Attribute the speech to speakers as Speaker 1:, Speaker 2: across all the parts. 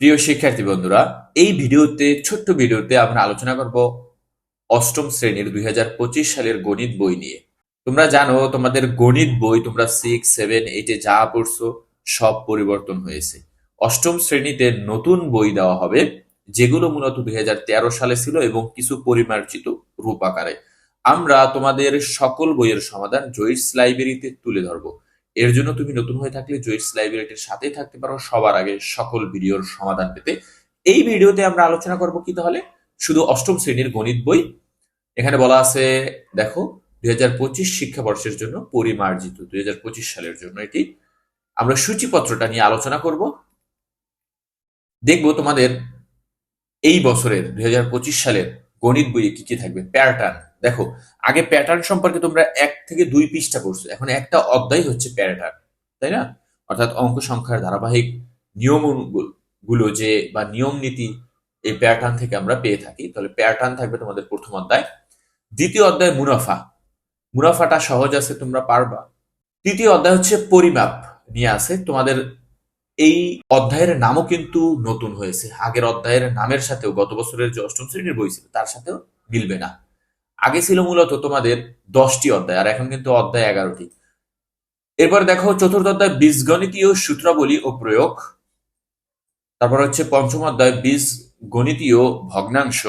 Speaker 1: প্রিয় শিক্ষার্থী বন্ধুরা, এই ভিডিওতে, ছোট্ট ভিডিওতে আমরা আলোচনা করব অষ্টম শ্রেণির দুই হাজার পঁচিশ সালের গণিত বই নিয়ে। তোমরা জানো, তোমাদের গণিত বই, তোমরা সিক্স সেভেন এইটে যা পড়ছো, সব পরিবর্তন হয়েছে। অষ্টম শ্রেণীতে নতুন বই দেওয়া হবে, যেগুলো মূলত দুই হাজার তেরো সালে ছিল এবং কিছু পরিমার্জিত রূপ আকারে। আমরা তোমাদের সকল বইয়ের সমাধান জয়িস লাইব্রেরিতে তুলে ধরবো। এর জন্য তুমি নতুন হয়ে থাকলে জয়িস লাইব্রেরিটির সাথেই থাকতে পারো, সবার আগে সকল ভিডিওর সমাধান পেতে। এই ভিডিওতে আমরা আলোচনা করব কি তাহলে? শুধু অষ্টম শ্রেণির গণিত বই। এখানে বলা আছে, দেখো, দুই হাজার পঁচিশ শিক্ষাবর্ষের জন্য পরিমার্জিত, দুই পঁচিশ সালের জন্য এটি। আমরা সূচিপত্রটা নিয়ে আলোচনা করব। দেখব তোমাদের এই বছরের, দুই সালের গণিত বইয়ে কি কি থাকবে। প্যাটার্ন। দেখো, আগে প্যাটার্ন সম্পর্কে তোমরা এক থেকে দুই পৃষ্ঠা পড়ছো, এখন একটা অধ্যায় হচ্ছে প্যাটার্ন তাই না? অর্থাৎ অঙ্ক সংখ্যার ধারাবাহিক নিয়মগুলো যে, বা নিয়ম নীতি, এই প্যাটার্ন থেকে আমরা পেয়ে থাকি। তাহলে প্যাটার্ন থাকবে তোমাদের প্রথম অধ্যায়। দ্বিতীয় অধ্যায় মুনাফা। মুনাফাটা সহজ আছে, তোমরা পারবা। তৃতীয় অধ্যায় হচ্ছে পরিমাপ নিয়ে আছে। তোমাদের এই অধ্যায়ের নামও কিন্তু নতুন হয়েছে। আগের অধ্যায়ের নামের সাথেও গত বছরের যে অষ্টম শ্রেণির বই ছিল, তার সাথেও মিলবে না। আগে ছিল মূলত তোমাদের দশটি অধ্যায়, আর এখন কিন্তু অধ্যায় এগারোটি। এরপর দেখো চতুর্থ অধ্যায়, বীজগণিতীয় সূত্রাবলী ও প্রয়োগ। তারপর হচ্ছে পঞ্চম অধ্যায় বীজ গণিতীয় ভগ্নাংশ।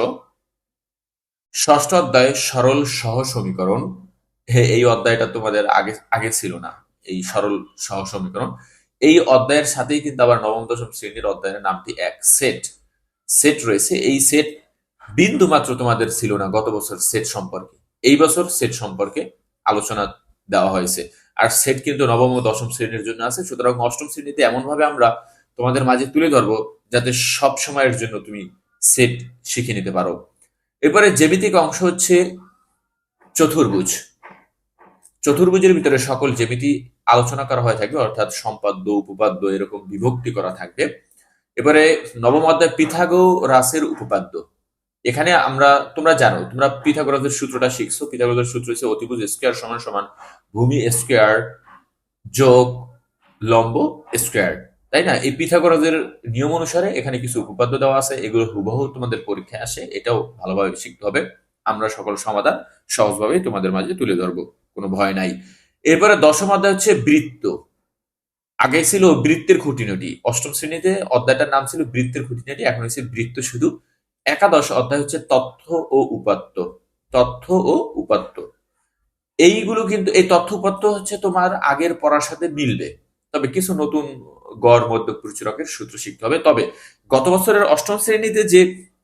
Speaker 1: ষষ্ঠ অধ্যায়, সরল সহ সমীকরণ। এই অধ্যায়টা তোমাদের আগে আগে ছিল না, এই সরল সহ সমীকরণ। এই অধ্যায়ের সাথেই কিন্তু আবার নবম, দশম শ্রেণির অধ্যায়ের নামটি এক, সেট। সেট রয়েছে, এই সেট বিন্দু মাত্র তোমাদের ছিল না গত বছর সেট সম্পর্কে। এই বছর সেট সম্পর্কে আলোচনা দেওয়া হয়েছে। আর সেট কিন্তু নবম ও দশম শ্রেণির জন্য আছে। সুতরাং অষ্টম শ্রেণীতে এমন ভাবে আমরা তোমাদের মাঝে তুলে ধরবো যাতে সব সময়ের জন্য তুমি সেট শিখে নিতে পারো। এরপরে জ্যামিতিক অংশ হচ্ছে চতুর্ভুজ। চতুর্ভুজের ভিতরে সকল জ্যামিতি আলোচনা করা হয়ে থাকবে, অর্থাৎ সম্পাদ্য, উপপাদ্য এরকম বিভক্তি করা থাকবে। এবারে নবম অধ্যায় পিথাগো রাসের উপপাদ্য। এখানে আমরা, তোমরা জানো, তোমরা পিথাগোরাসের সূত্রটা শিখছো। পিথাগোরাসের সূত্র হচ্ছে অতিভুজ স্কোয়ার সমান সমান ভূমি স্কোয়ার যোগ লম্ব স্কোয়ার। তাই না? এই পিথাগোরাসের নিয়ম অনুসারে এখানে কিছু উপপাদ্য দেওয়া আছে, এগুলো হুবহু তোমাদের পরীক্ষায় আসে, এটাও ভালোভাবে শিখতে হবে। আমরা সকল সমাধান সহজভাবে তোমাদের মাঝে তুলে ধরবো, কোনো ভয় নাই। এরপরে দশম অধ্যায় হচ্ছে বৃত্ত। আগে ছিল বৃত্তের খুঁটিনাটি। অষ্টম শ্রেণীতে অধ্যায়টার নাম ছিল বৃত্তের খুঁটিনাটি, এখন হচ্ছে বৃত্ত শুধু একাদশ অধ্যায় হচ্ছে তথ্য ও উপাত্ত। তথ্য ও উপাত্ত। এইগুলো কিন্তু, এই তথ্য উপাত্ত হচ্ছে তোমার আগের পড়ার সাথে মিলবে। তবে কিছু নতুন গড়, মধ্য প্রচুরকের সূত্র শিখতে হবে। তবে গত বছরের অষ্টম শ্রেণীতে যে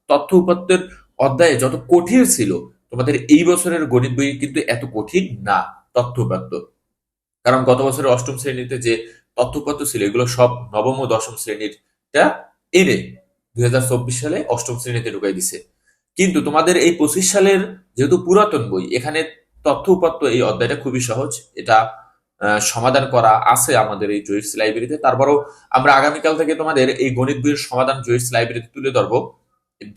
Speaker 1: তথ্য উপাত্তের অধ্যায়ে যত কঠিন ছিল, তোমাদের এই বছরের গণিত বই কিন্তু এত কঠিন না, তথ্য উপাত্ত। কারণ গত বছরের অষ্টম শ্রেণীতে যে তথ্য উপাত্ত ছিল, এগুলো সব নবম ও দশম শ্রেণীরটা এনে দুই হাজার চব্বিশ সালে অষ্টম শ্রেণীতে ঢুকাই দিছে। কিন্তু তোমাদের এই পঁচিশ সালের যেহেতু পুরাতন বই, এখানে তথ্য উপাত্ত এই অধ্যায়টা খুবই সহজ। এটা সমাধান করা আছে আমাদের এই জয়িস লাইব্রেরিতে। তারপরও আমরা আগামীকাল থেকে তোমাদের এই গণিত বইয়ের সমাধান জয়িস লাইব্রেরিতে তুলে ধরবো।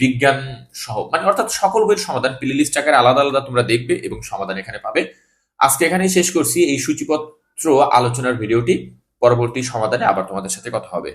Speaker 1: বিজ্ঞান সহ মানে অর্থাৎ সকল বইয়ের সমাধান, প্লে লিস্ট আকারে আলাদা আলাদা তোমরা দেখবে এবং সমাধান এখানে পাবে। আজকে এখানেই শেষ করছি। এই সূচিপত্র আলোচনার ভিডিওটি পরবর্তী সমাধানে আবার তোমাদের সাথে কথা হবে।